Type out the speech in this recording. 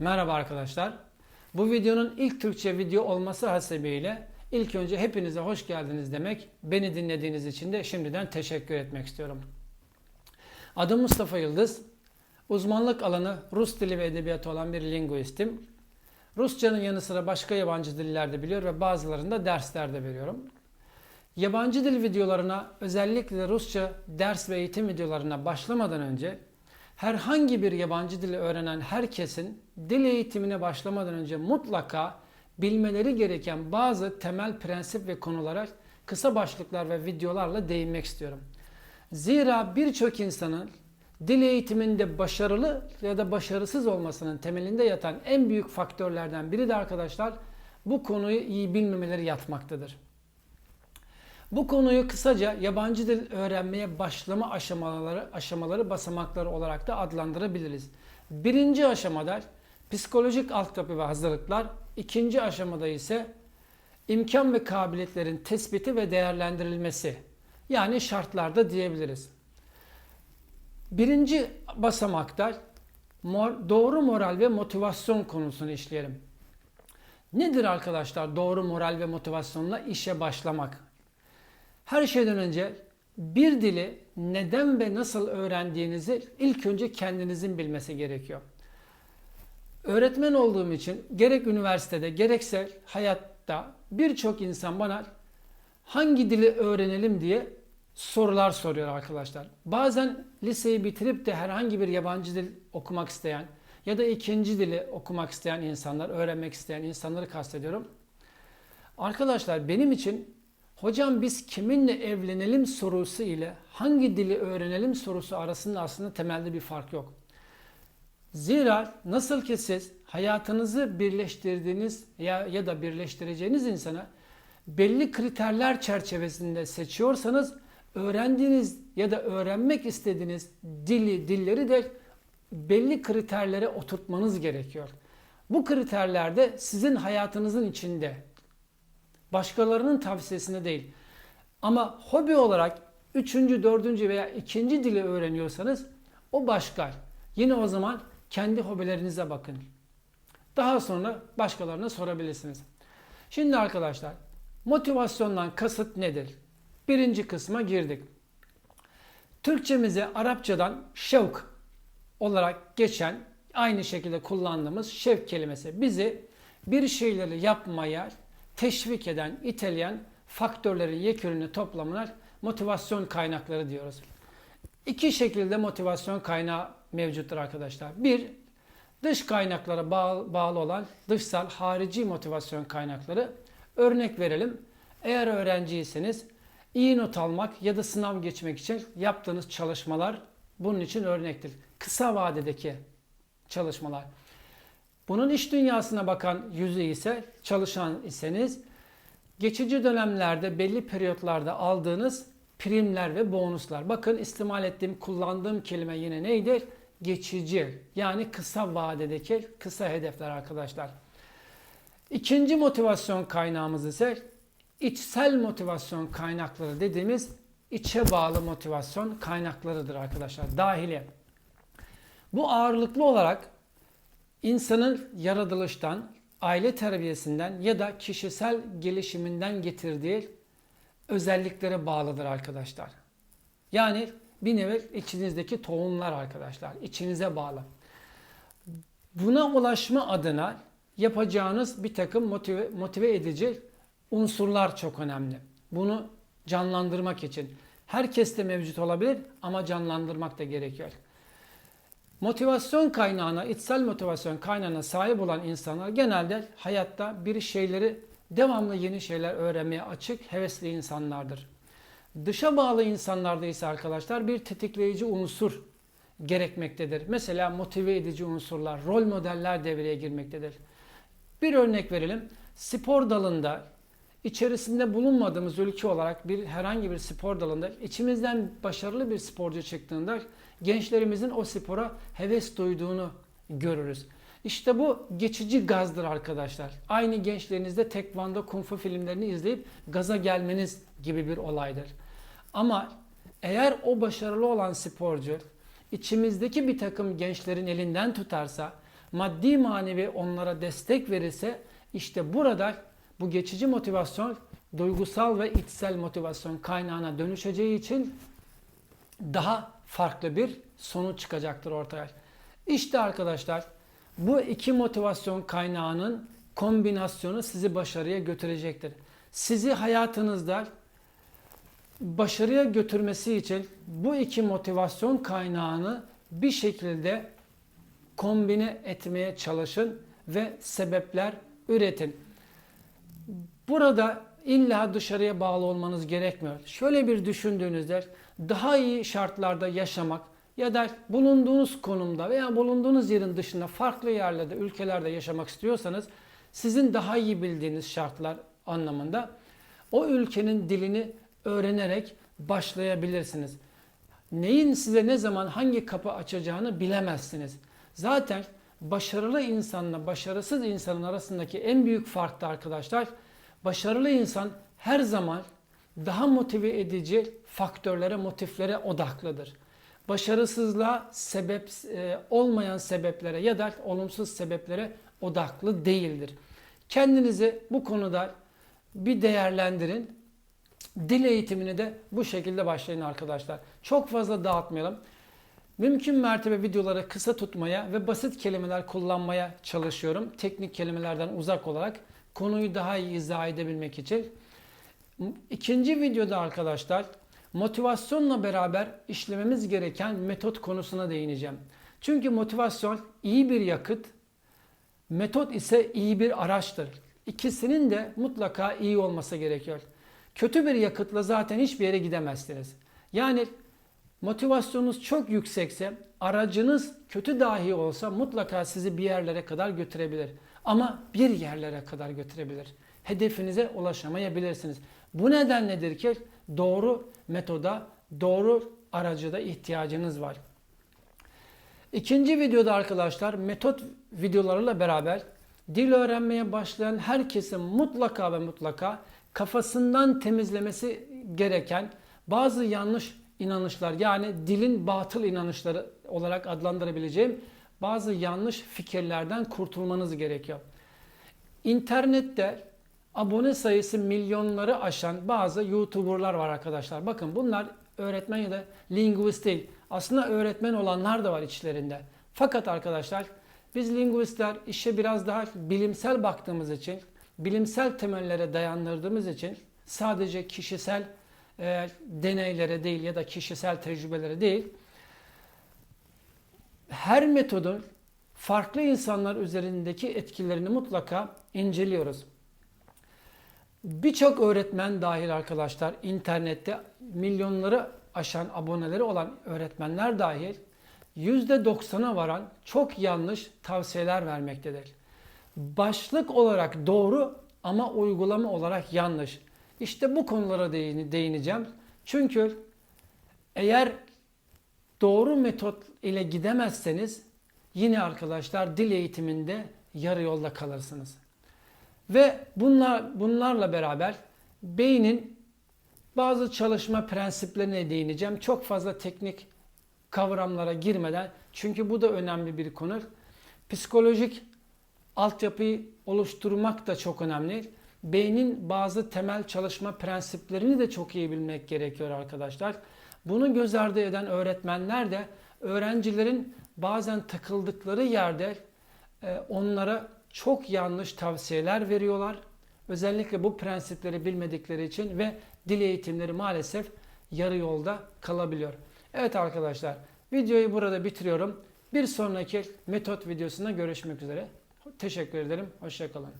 Merhaba arkadaşlar. Bu videonun ilk Türkçe video olması hasebiyle ilk önce hepinize hoş geldiniz demek, beni dinlediğiniz için de şimdiden teşekkür etmek istiyorum. Adım Mustafa Yıldız. Uzmanlık alanı Rus dili ve edebiyatı olan bir linguistim. Rusçanın yanı sıra başka yabancı dillerde biliyor ve bazılarında derslerde veriyorum. Yabancı dil videolarına özellikle Rusça ders ve eğitim videolarına başlamadan önce herhangi bir yabancı dili öğrenen herkesin dil eğitimine başlamadan önce mutlaka bilmeleri gereken bazı temel prensip ve konulara kısa başlıklar ve videolarla değinmek istiyorum. Zira birçok insanın dil eğitiminde başarılı ya da başarısız olmasının temelinde yatan en büyük faktörlerden biri de arkadaşlar bu konuyu iyi bilmemeleri yatmaktadır. Bu konuyu kısaca yabancı dil öğrenmeye başlama aşamaları, aşamaları basamakları olarak da adlandırabiliriz. Birinci aşamada psikolojik altyapı ve hazırlıklar, ikinci aşamada ise imkan ve kabiliyetlerin tespiti ve değerlendirilmesi. Yani şartlarda diyebiliriz. Birinci basamakta doğru moral ve motivasyon konusunu işleyelim. Nedir arkadaşlar doğru moral ve motivasyonla işe başlamak? Her şeyden önce bir dili neden ve nasıl öğrendiğinizi ilk önce kendinizin bilmesi gerekiyor. Öğretmen olduğum için gerek üniversitede gerekse hayatta birçok insan bana hangi dili öğrenelim diye sorular soruyor arkadaşlar. Bazen liseyi bitirip de herhangi bir yabancı dil okumak isteyen ya da ikinci dili okumak isteyen insanlar, öğrenmek isteyen insanları kastediyorum. Arkadaşlar benim için hocam biz kiminle evlenelim sorusu ile hangi dili öğrenelim sorusu arasında aslında temelde bir fark yok. Zira nasıl ki siz hayatınızı birleştirdiğiniz ya, ya da birleştireceğiniz insana belli kriterler çerçevesinde seçiyorsanız öğrendiğiniz ya da öğrenmek istediğiniz dili, dilleri de belli kriterlere oturtmanız gerekiyor. Bu kriterlerde sizin hayatınızın içinde başkalarının tavsiyesine değil. Ama hobi olarak üçüncü, dördüncü veya ikinci dili öğreniyorsanız o başka. Yine o zaman kendi hobilerinize bakın. Daha sonra başkalarına sorabilirsiniz. Şimdi arkadaşlar motivasyondan kasıt nedir? Birinci kısma girdik. Türkçemize Arapçadan şevk olarak geçen aynı şekilde kullandığımız şevk kelimesi bizi bir şeyleri yapmaya teşvik eden, iteleyen faktörlerin yekününü toplamına motivasyon kaynakları diyoruz. İki şekilde motivasyon kaynağı mevcuttur arkadaşlar. Bir, dış kaynaklara bağlı, bağlı olan dışsal harici motivasyon kaynakları. Örnek verelim. Eğer öğrenciyseniz iyi not almak ya da sınav geçmek için yaptığınız çalışmalar bunun için örnektir. Kısa vadedeki çalışmalar. Bunun iş dünyasına bakan yüzü ise çalışan iseniz geçici dönemlerde belli periyotlarda aldığınız primler ve bonuslar. Bakın istimal ettiğim, kullandığım kelime yine neydi? Geçici. Yani kısa vadedeki kısa hedefler arkadaşlar. İkinci motivasyon kaynağımız ise içsel motivasyon kaynakları dediğimiz içe bağlı motivasyon kaynaklarıdır arkadaşlar. Dahili. Bu ağırlıklı olarak insanın yaratılıştan, aile terbiyesinden ya da kişisel gelişiminden getirdiği özelliklere bağlıdır arkadaşlar. Yani bir nevi içinizdeki tohumlar arkadaşlar. içinize bağlı. Buna ulaşma adına yapacağınız bir takım motive, motive edici unsurlar çok önemli. Bunu canlandırmak için. Herkeste mevcut olabilir ama canlandırmak da gerekiyor. Motivasyon kaynağına, içsel motivasyon kaynağına sahip olan insanlar genelde hayatta bir şeyleri devamlı yeni şeyler öğrenmeye açık, hevesli insanlardır. Dışa bağlı insanlarda ise arkadaşlar bir tetikleyici unsur gerekmektedir. Mesela motive edici unsurlar, rol modeller devreye girmektedir. Bir örnek verelim. Spor dalında içerisinde bulunmadığımız ülke olarak bir herhangi bir spor dalında içimizden başarılı bir sporcu çıktığında gençlerimizin o spora heves duyduğunu görürüz. İşte bu geçici gazdır arkadaşlar. Aynı gençlerinizde tekvando, kung fu filmlerini izleyip gaza gelmeniz gibi bir olaydır. Ama eğer o başarılı olan sporcu içimizdeki bir takım gençlerin elinden tutarsa, maddi manevi onlara destek verirse işte burada bu geçici motivasyon duygusal ve içsel motivasyon kaynağına dönüşeceği için daha farklı bir sonuç çıkacaktır ortaya. İşte arkadaşlar bu iki motivasyon kaynağının kombinasyonu sizi başarıya götürecektir. Sizi hayatınızda başarıya götürmesi için bu iki motivasyon kaynağını bir şekilde kombine etmeye çalışın ve sebepler üretin. Burada illa dışarıya bağlı olmanız gerekmiyor. Şöyle bir düşündüğünüzde daha iyi şartlarda yaşamak ya da bulunduğunuz konumda veya bulunduğunuz yerin dışında farklı yerlerde, ülkelerde yaşamak istiyorsanız sizin daha iyi bildiğiniz şartlar anlamında o ülkenin dilini öğrenerek başlayabilirsiniz. Neyin size ne zaman hangi kapı açacağını bilemezsiniz. Zaten başarılı insanla başarısız insanın arasındaki en büyük fark da arkadaşlar başarılı insan her zaman daha motive edici faktörlere, motiflere odaklıdır. Başarısızlığa sebep e, olmayan sebeplere ya da olumsuz sebeplere odaklı değildir. Kendinizi bu konuda bir değerlendirin. Dil eğitimini de bu şekilde başlayın arkadaşlar. Çok fazla dağıtmayalım. Mümkün mertebe videoları kısa tutmaya ve basit kelimeler kullanmaya çalışıyorum. Teknik kelimelerden uzak olarak konuyu daha iyi izah edebilmek için. İkinci videoda arkadaşlar motivasyonla beraber işlememiz gereken metot konusuna değineceğim. Çünkü motivasyon iyi bir yakıt, metot ise iyi bir araçtır. İkisinin de mutlaka iyi olması gerekiyor. Kötü bir yakıtla zaten hiçbir yere gidemezsiniz. Yani motivasyonunuz çok yüksekse aracınız kötü dahi olsa mutlaka sizi bir yerlere kadar götürebilir. Ama bir yerlere kadar götürebilir. Hedefinize ulaşamayabilirsiniz. Bu nedenledir ki doğru metoda, doğru aracıda ihtiyacınız var. İkinci videoda arkadaşlar metot videolarıyla beraber dil öğrenmeye başlayan herkesin mutlaka ve mutlaka kafasından temizlemesi gereken bazı yanlış inanışlar yani dilin batıl inanışları olarak adlandırabileceğim bazı yanlış fikirlerden kurtulmanız gerekiyor. İnternette abone sayısı milyonları aşan bazı YouTuber'lar var arkadaşlar. Bakın bunlar öğretmen ya da linguist değil. Aslında öğretmen olanlar da var içlerinde. Fakat arkadaşlar biz linguistler işe biraz daha bilimsel baktığımız için, bilimsel temellere dayandırdığımız için sadece kişisel e, deneylere değil ya da kişisel tecrübelere değil, her metodun farklı insanlar üzerindeki etkilerini mutlaka inceliyoruz. Birçok öğretmen dahil arkadaşlar internette milyonları aşan aboneleri olan öğretmenler dahil %90'a varan çok yanlış tavsiyeler vermektedir. Başlık olarak doğru ama uygulama olarak yanlış. İşte bu konulara değineceğim. Çünkü eğer doğru metot ile gidemezseniz yine arkadaşlar dil eğitiminde yarı yolda kalırsınız. Ve bunlar, bunlarla beraber beynin bazı çalışma prensiplerine değineceğim. Çok fazla teknik kavramlara girmeden çünkü bu da önemli bir konu. Psikolojik altyapıyı oluşturmak da çok önemli. Beynin bazı temel çalışma prensiplerini de çok iyi bilmek gerekiyor arkadaşlar. Bunu göz ardı eden öğretmenler de öğrencilerin bazen takıldıkları yerde e, onlara çok yanlış tavsiyeler veriyorlar. Özellikle bu prensipleri bilmedikleri için ve dil eğitimleri maalesef yarı yolda kalabiliyor. Evet arkadaşlar videoyu burada bitiriyorum. Bir sonraki metot videosunda görüşmek üzere. Teşekkür ederim. Hoşçakalın.